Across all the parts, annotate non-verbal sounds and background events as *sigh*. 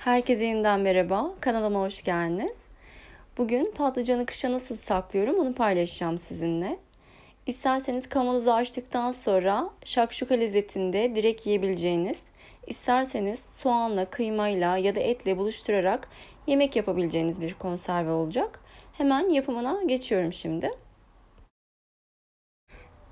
Herkese yeniden merhaba. Kanalıma hoş geldiniz. Bugün patlıcanı kışa nasıl saklıyorum onu paylaşacağım sizinle. İsterseniz kavanozu açtıktan sonra şakşuka lezzetinde direkt yiyebileceğiniz, isterseniz soğanla, kıymayla ya da etle buluşturarak yemek yapabileceğiniz bir konserve olacak. Hemen yapımına geçiyorum şimdi.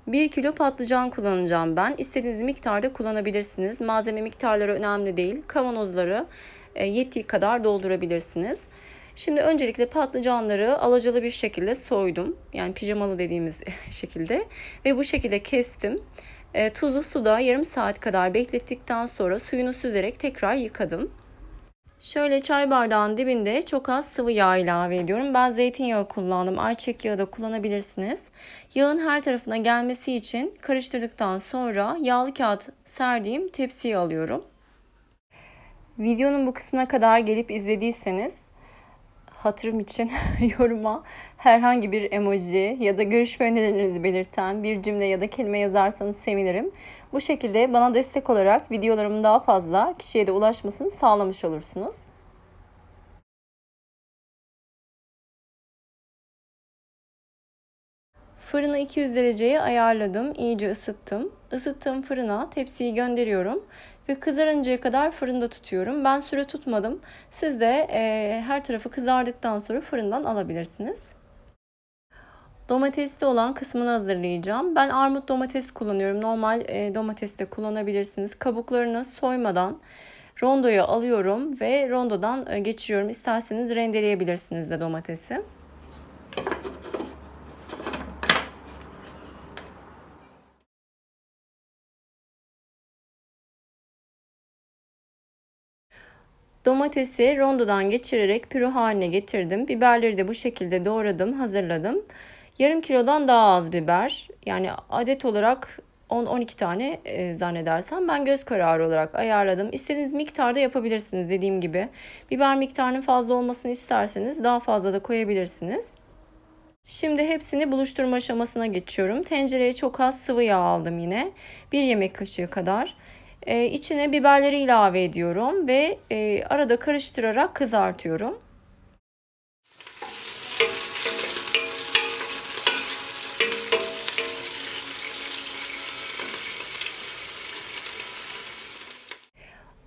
1 kilo patlıcan kullanacağım ben. İstediğiniz miktarda kullanabilirsiniz. Malzeme miktarları önemli değil. Kavanozları yettiği kadar doldurabilirsiniz. Şimdi öncelikle patlıcanları alacalı bir şekilde soydum. Yani pijamalı dediğimiz *laughs* şekilde. Ve bu şekilde kestim. E, tuzlu suda yarım saat kadar beklettikten sonra suyunu süzerek tekrar yıkadım. Şöyle çay bardağının dibinde çok az sıvı yağ ilave ediyorum. Ben zeytinyağı kullandım. Ayçiçek yağı da kullanabilirsiniz. Yağın her tarafına gelmesi için karıştırdıktan sonra yağlı kağıt serdiğim tepsiye alıyorum. Videonun bu kısmına kadar gelip izlediyseniz hatırım için *laughs* yoruma herhangi bir emoji ya da görüş ve önerilerinizi belirten bir cümle ya da kelime yazarsanız sevinirim. Bu şekilde bana destek olarak videolarımın daha fazla kişiye de ulaşmasını sağlamış olursunuz. Fırını 200 dereceye ayarladım. İyice ısıttım. Isıttığım fırına tepsiyi gönderiyorum ve kızarıncaya kadar fırında tutuyorum. Ben süre tutmadım. Siz de e, her tarafı kızardıktan sonra fırından alabilirsiniz. Domatesli olan kısmını hazırlayacağım. Ben armut domates kullanıyorum. Normal e, domates de kullanabilirsiniz. Kabuklarını soymadan rondoya alıyorum ve rondodan e, geçiriyorum. İsterseniz rendeleyebilirsiniz de domatesi. Domatesi rondodan geçirerek püre haline getirdim. Biberleri de bu şekilde doğradım, hazırladım. Yarım kilodan daha az biber. Yani adet olarak 10-12 tane e, zannedersem ben göz kararı olarak ayarladım. İstediğiniz miktarda yapabilirsiniz dediğim gibi. Biber miktarının fazla olmasını isterseniz daha fazla da koyabilirsiniz. Şimdi hepsini buluşturma aşamasına geçiyorum. Tencereye çok az sıvı yağ aldım yine. Bir yemek kaşığı kadar. Ee, içine biberleri ilave ediyorum ve e, arada karıştırarak kızartıyorum.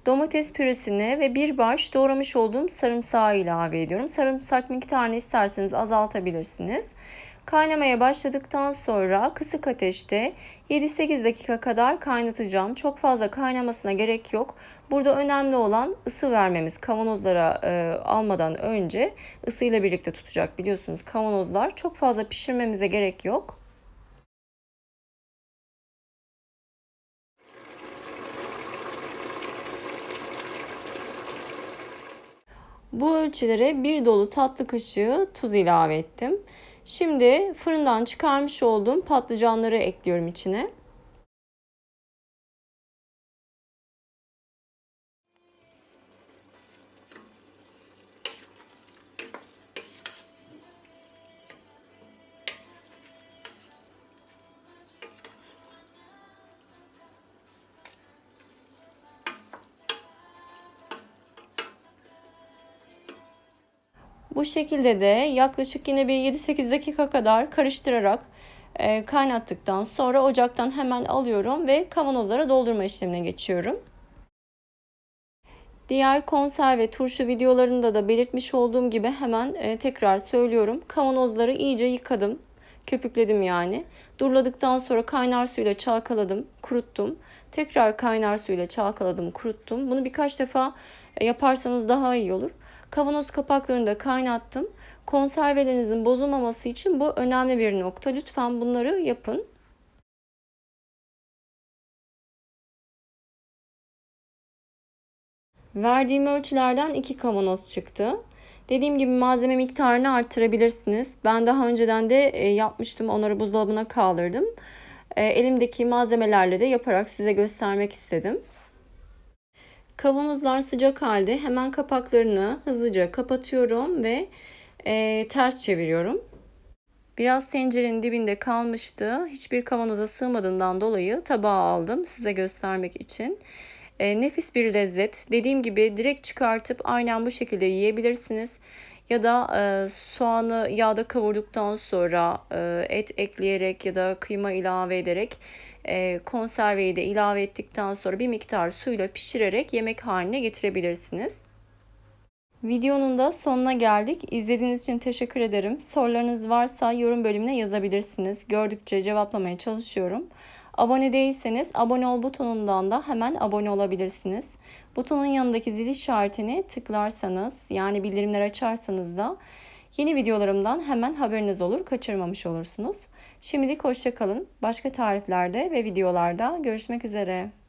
Domates püresini ve bir baş doğramış olduğum sarımsağı ilave ediyorum. Sarımsak miktarını isterseniz azaltabilirsiniz. Kaynamaya başladıktan sonra kısık ateşte 7-8 dakika kadar kaynatacağım. Çok fazla kaynamasına gerek yok. Burada önemli olan ısı vermemiz. Kavanozlara e, almadan önce ısıyla birlikte tutacak biliyorsunuz kavanozlar. Çok fazla pişirmemize gerek yok. Bu ölçülere bir dolu tatlı kaşığı tuz ilave ettim. Şimdi fırından çıkarmış olduğum patlıcanları ekliyorum içine. Bu şekilde de yaklaşık yine bir 7-8 dakika kadar karıştırarak e, kaynattıktan sonra ocaktan hemen alıyorum ve kavanozlara doldurma işlemine geçiyorum. Diğer konserve turşu videolarında da belirtmiş olduğum gibi hemen e, tekrar söylüyorum. Kavanozları iyice yıkadım. Köpükledim yani. Durladıktan sonra kaynar suyla çalkaladım, kuruttum. Tekrar kaynar suyla çalkaladım, kuruttum. Bunu birkaç defa e, yaparsanız daha iyi olur. Kavanoz kapaklarını da kaynattım. Konservelerinizin bozulmaması için bu önemli bir nokta. Lütfen bunları yapın. Verdiğim ölçülerden iki kavanoz çıktı. Dediğim gibi malzeme miktarını arttırabilirsiniz. Ben daha önceden de e, yapmıştım. Onları buzdolabına kaldırdım. E, elimdeki malzemelerle de yaparak size göstermek istedim. Kavanozlar sıcak halde hemen kapaklarını hızlıca kapatıyorum ve e, ters çeviriyorum. Biraz tencerenin dibinde kalmıştı. Hiçbir kavanoza sığmadığından dolayı tabağa aldım size göstermek için. E, nefis bir lezzet. Dediğim gibi direkt çıkartıp aynen bu şekilde yiyebilirsiniz. Ya da e, soğanı yağda kavurduktan sonra e, et ekleyerek ya da kıyma ilave ederek e, konserveyi de ilave ettikten sonra bir miktar suyla pişirerek yemek haline getirebilirsiniz. Videonun da sonuna geldik. İzlediğiniz için teşekkür ederim. Sorularınız varsa yorum bölümüne yazabilirsiniz. Gördükçe cevaplamaya çalışıyorum. Abone değilseniz abone ol butonundan da hemen abone olabilirsiniz. Butonun yanındaki zil işaretini tıklarsanız yani bildirimler açarsanız da yeni videolarımdan hemen haberiniz olur, kaçırmamış olursunuz. Şimdilik hoşçakalın. Başka tariflerde ve videolarda görüşmek üzere.